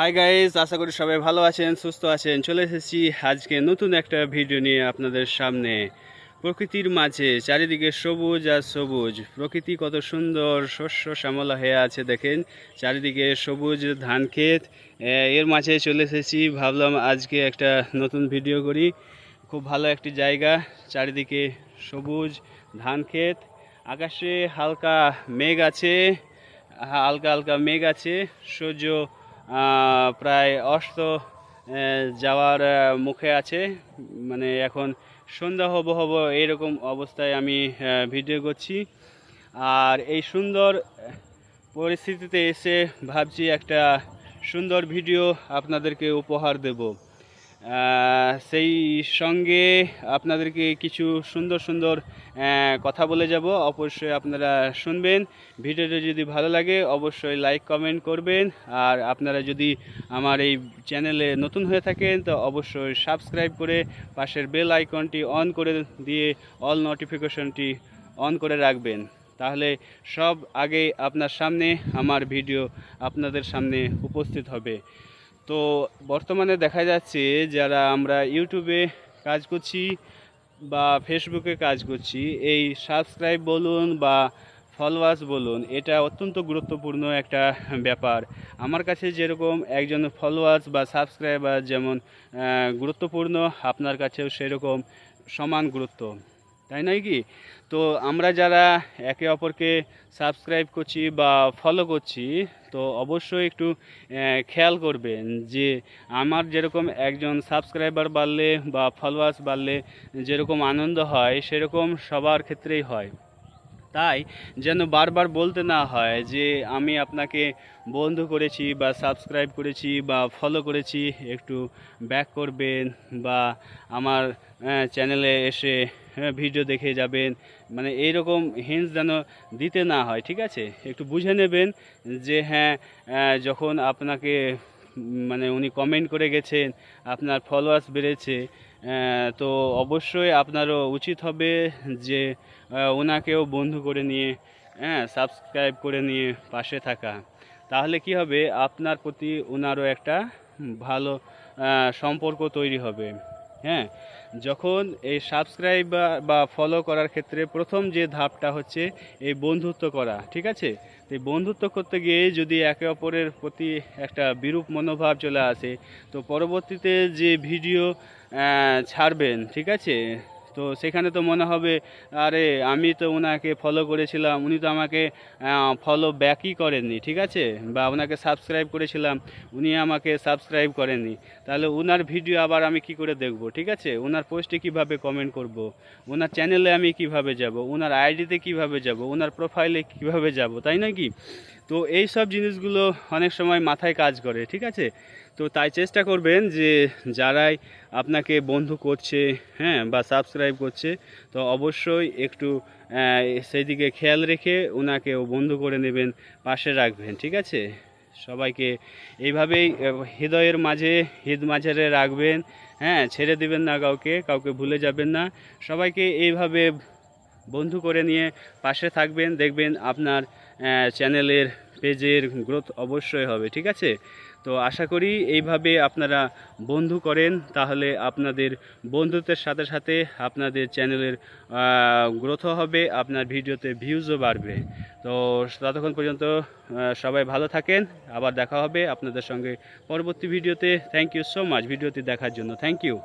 Hi guys আশা করি সবাই ভালো আছেন, সুস্থ আছেন। চলে এসেছি আজকে নতুন একটা ভিডিও নিয়ে আপনাদের সামনে। প্রকৃতির মাঝে চারিদিকে সবুজ আর সবুজ। প্রকৃতি কত সুন্দর, শস্য শ্যামলা হয়ে আছে দেখেন। চারিদিকে সবুজ ধান ক্ষেত। এর মাঝে চলে এসেছি, ভাবলাম আজকে একটা নতুন ভিডিও করি। খুব ভালো একটি জায়গা, চারিদিকে সবুজ ধান ক্ষেত। আকাশে হালকা মেঘ আছে, হালকা হালকা মেঘ আছে, সূর্য প্রায় অস্ত যাওয়ার মুখে আছে। মানে এখন সন্ধ্যা হব হব এরকম অবস্থায় আমি ভিডিও করছি। আর এই সুন্দর পরিস্থিতিতে এসে ভাবছি একটা সুন্দর ভিডিও আপনাদেরকে উপহার দেব। সেই সঙ্গে আপনাদেরকে কিছু সুন্দর সুন্দর কথা বলে যাব। অবশ্যই আপনারা শুনবেন। ভিডিওটা যদি ভালো লাগে, অবশ্যই লাইক কমেন্ট করবেন। আর আপনারা যদি আমার এই চ্যানেলে নতুন হয়ে থাকেন, তো অবশ্যই সাবস্ক্রাইব করে পাশের বেল আইকনটি অন করে দিয়ে অল নোটিফিকেশনটি অন করে রাখবেন। তাহলে সব আগে আপনার সামনে আমার ভিডিও আপনাদের সামনে উপস্থিত হবে। তো বর্তমানে দেখা যাচ্ছে যারা আমরা ইউটিউবে কাজ করছি বা ফেসবুকে কাজ করছি, এই সাবস্ক্রাইব বলুন বা ফলোয়ার্স বলুন, এটা অত্যন্ত গুরুত্বপূর্ণ একটা ব্যাপার। আমার কাছে যেরকম একজন ফলোয়ার্স বা সাবস্ক্রাইবার যেমন গুরুত্বপূর্ণ, আপনার কাছেও সেরকম সমান গুরুত্ব। তাই নয় কি? তো আমরা যারা একে অপরকে সাবস্ক্রাইব করছি বা ফলো করছি, তো অবশ্যই একটু খেয়াল করবেন যে আমার যেরকম একজন সাবস্ক্রাইবার বাড়লে বা ফলোয়ার্স বাড়লে যেরকম আনন্দ হয়, সেরকম সবার ক্ষেত্রেই হয়। তাই যেন বারবার বলতে না হয় যে আমি আপনাকে বন্ধু করেছি বা সাবস্ক্রাইব করেছি বা ফলো করেছি একটু ব্যাক করবেন বা আমার চ্যানেলে এসে হ্যাঁ, ভিডিও দেখে যাবেন। মানে এইরকম হিন্টস যেন দিতে না হয় ঠিক আছে? একটু বুঝে নেবেন যে হ্যাঁ যখন আপনাকে মানে উনি কমেন্ট করে গেছেন আপনার ফলোয়ার্স বেড়েছে তো অবশ্যই আপনারও উচিত হবে যে ওনাকেও বন্ধু করে নিয়ে হ্যাঁ সাবস্ক্রাইব করে নিয়ে পাশে থাকা। তাহলে কি হবে? আপনার প্রতি ওনারও একটা ভালো সম্পর্ক তৈরি হবে। হ্যাঁ যখন এই সাবস্ক্রাইব বা ফলো করার ক্ষেত্রে প্রথম যে ধাপটা হচ্ছে এই বন্ধুত্ব করা, ঠিক আছে? তো এই বন্ধুত্ব করতে গিয়ে যদি একে অপরের প্রতি একটা বিরূপ মনোভাব চলে আসে, তো পরবর্তীতে যে ভিডিও ছাড়বেন, ঠিক আছে? তো সেখানে তো মনে হবে, আরে আমি তো ওনাকে ফলো করেছিলাম, উনি তো আমাকে ফলো ব্যাকই করেননি, ঠিক আছে? বা ওনাকে সাবস্ক্রাইব করেছিলাম, উনি আমাকে সাবস্ক্রাইব করেননি। তাহলে ওনার ভিডিও আবার আমি কি করে দেখব, ঠিক আছে? ওনার পোস্টে কীভাবে কমেন্ট করব? ওনার চ্যানেলে আমি কীভাবে যাব? ওনার আইডিতে কীভাবে যাব? ওনার প্রোফাইলে কীভাবে যাব? তাই নাকি তো এই সব জিনিসগুলো অনেক সময় মাথায় কাজ করে, ঠিক আছে? তো তাই চেষ্টা করবেন যে যারাই আপনাকে বন্ধু করছে হ্যাঁ বা সাবস্ক্রাইব করছে, তো অবশ্যই একটু সেই দিকে খেয়াল রেখে ওনাকেও বন্ধু করে নেবেন, পাশে রাখবেন, ঠিক আছে? সবাইকে এইভাবেই হৃদয়ের মাঝে, হৃদ মাঝারে রাখবেন হ্যাঁ ছেড়ে দিবেন না কাউকে কাউকে ভুলে যাবেন না। সবাইকে এইভাবে বন্ধু করে নিয়ে পাশে থাকবেন, দেখবেন আপনার চ্যানেলের পেজের গ্রোথ অবশ্যই হবে, ঠিক আছে? তো আশা করি এইভাবে আপনারা বন্ধু করেন, তাহলে আপনাদের বন্ধুত্বের সাথে সাথে আপনাদের চ্যানেলের গ্রোথও হবে, আপনার ভিডিওতে ভিউজও বাড়বে। তো ততক্ষণ পর্যন্ত সবাই ভালো থাকেন, আবার দেখা হবে আপনাদের সঙ্গে পরবর্তী ভিডিওতে। থ্যাংক ইউ সো মাচ ভিডিওটি দেখার জন্য। Thank you